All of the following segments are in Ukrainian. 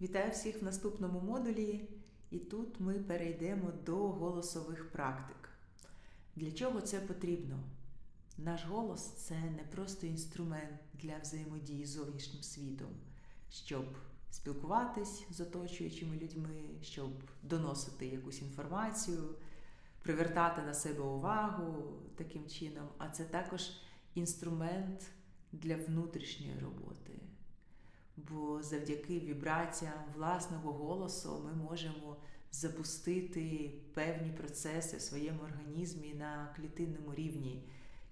Вітаю всіх в наступному модулі, і тут ми перейдемо до голосових практик. Для чого це потрібно? Наш голос це не просто інструмент для взаємодії з зовнішнім світом, щоб спілкуватись з оточуючими людьми, щоб доносити якусь інформацію, привертати на себе увагу таким чином, а це також інструмент для внутрішньої роботи. Бо завдяки вібраціям власного голосу ми можемо запустити певні процеси в своєму організмі на клітинному рівні.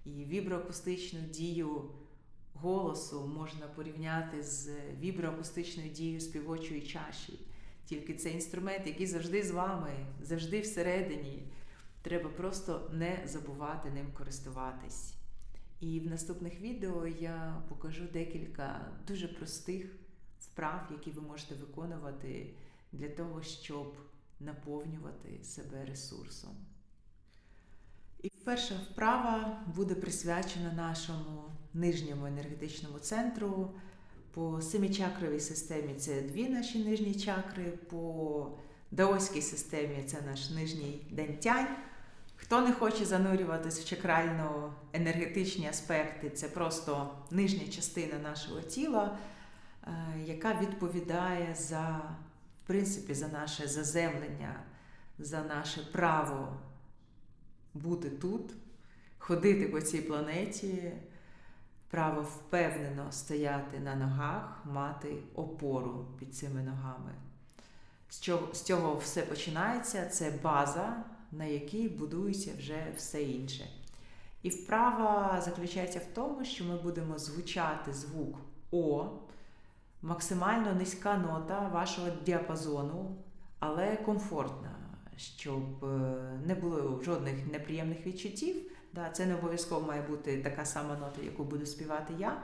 І віброакустичну дію голосу можна порівняти з віброакустичною дією співочої чаші. Тільки це інструмент, який завжди з вами, завжди всередині. Треба просто не забувати ним користуватись. І в наступних відео я покажу декілька дуже простих вправ, які ви можете виконувати для того, щоб наповнювати себе ресурсом. І перша вправа буде присвячена нашому нижньому енергетичному центру. По семичакровій системі це дві наші нижні чакри, по даоській системі це наш нижній дентянь. Хто не хоче занурюватись в чакрально-енергетичні аспекти, це просто нижня частина нашого тіла, яка відповідає за, в принципі, за наше заземлення, за наше право бути тут, ходити по цій планеті, право впевнено стояти на ногах, мати опору під цими ногами. З цього, все починається, це база на якій будується вже все інше. І вправа заключається в тому, що ми будемо звучати звук О, максимально низька нота вашого діапазону, але комфортна, щоб не було жодних неприємних відчуттів. Це не обов'язково має бути така сама нота, яку буду співати я.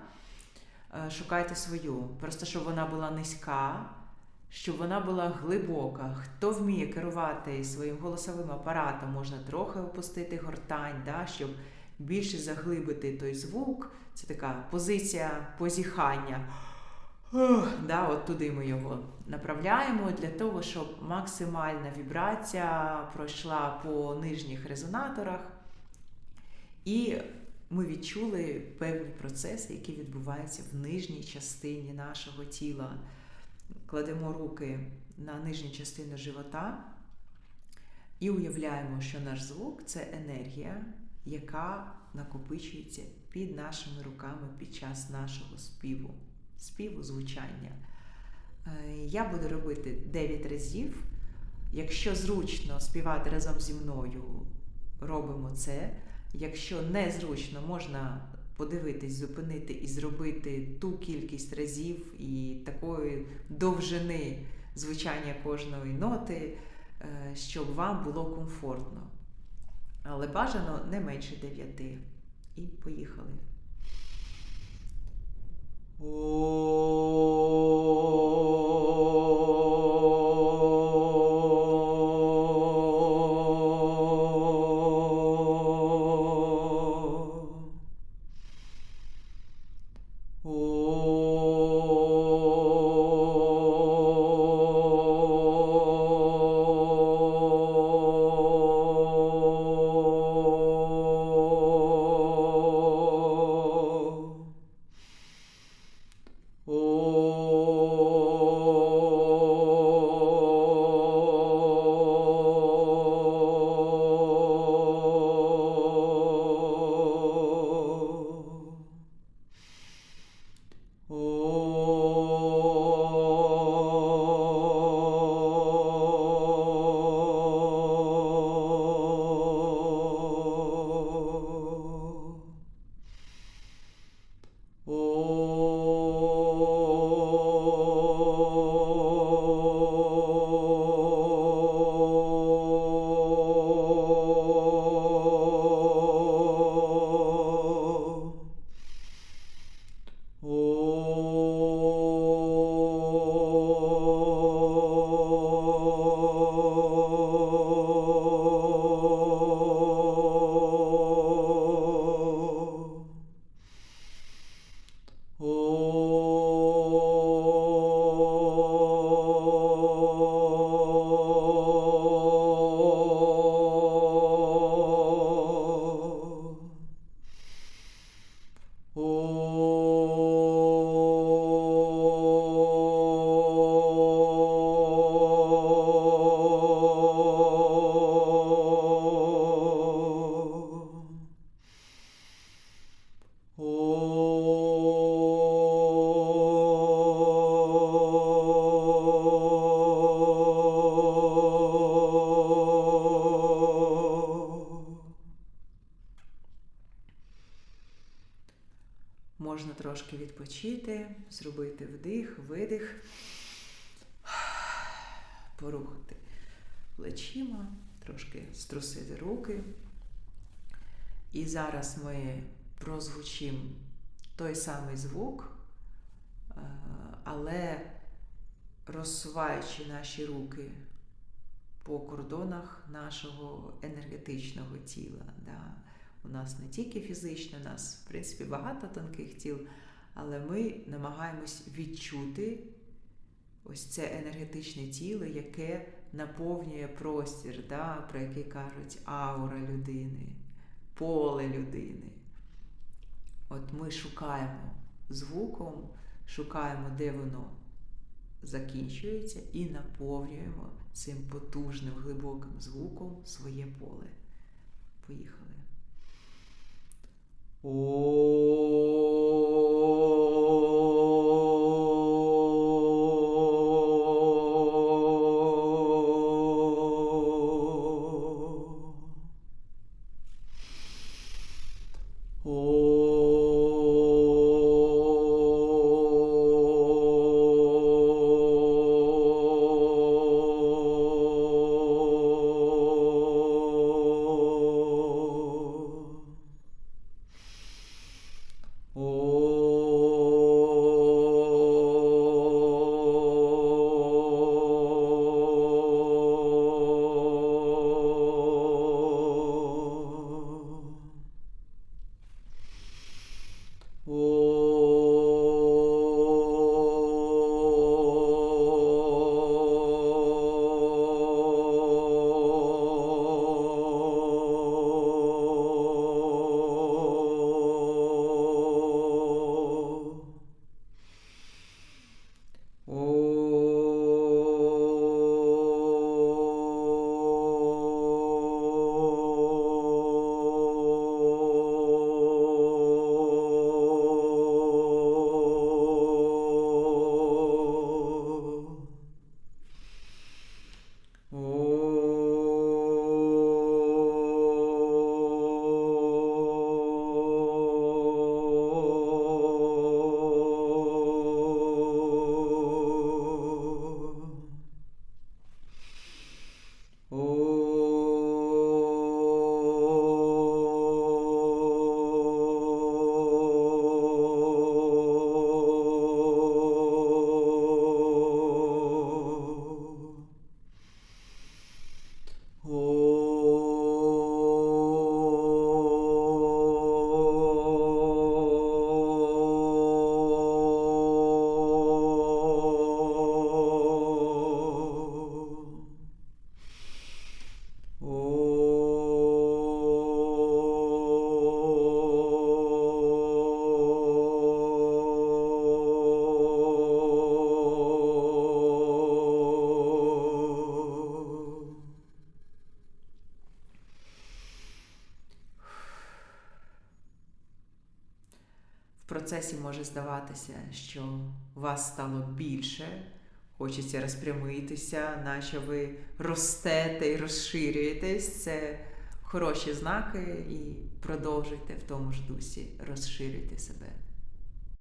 Шукайте свою. Просто щоб вона була низька, щоб вона була глибока. Хто вміє керувати своїм голосовим апаратом, можна трохи опустити гортань, да, щоб більше заглибити той звук. Це така позиція позіхання. Да, от туди ми його направляємо для того, щоб максимальна вібрація пройшла по нижніх резонаторах. І ми відчули певні процеси, які відбуваються в нижній частині нашого тіла кладемо руки на нижню частину живота і уявляємо, що наш звук це енергія, яка накопичується під нашими руками під час нашого співу, співу, звучання. Е, я буду робити 9 разів. Якщо зручно співати разом зі мною, робимо це. Якщо незручно, можна подивитись, зупинити і зробити ту кількість разів і такої довжини звучання кожної ноти, е, щоб вам було комфортно. Але бажано не менше дев'яти. І поїхали. Oh. Oh. Трошки відпочити, зробити вдих, видих, порухати плечима, трошки струсити руки. І зараз ми прозвучимо той самий звук, е, але розсуваючи наші руки по кордонах нашого енергетичного тіла. Да. У нас не тільки фізично, у нас, в принципі, багато тонких тіл, але ми намагаємось відчути ось це енергетичне тіло, яке наповнює простір, да, про який кажуть аура людини, поле людини. От ми шукаємо звуком, шукаємо, де воно закінчується, і наповнюємо цим потужним глибоким звуком своє поле. Поїхали. Om В процесі може здаватися, що вас стало більше, хочеться розпрямитися, наче ви ростете і розширюєтесь. Це хороші знаки, і продовжуйте в тому ж дусі, розширюйте себе.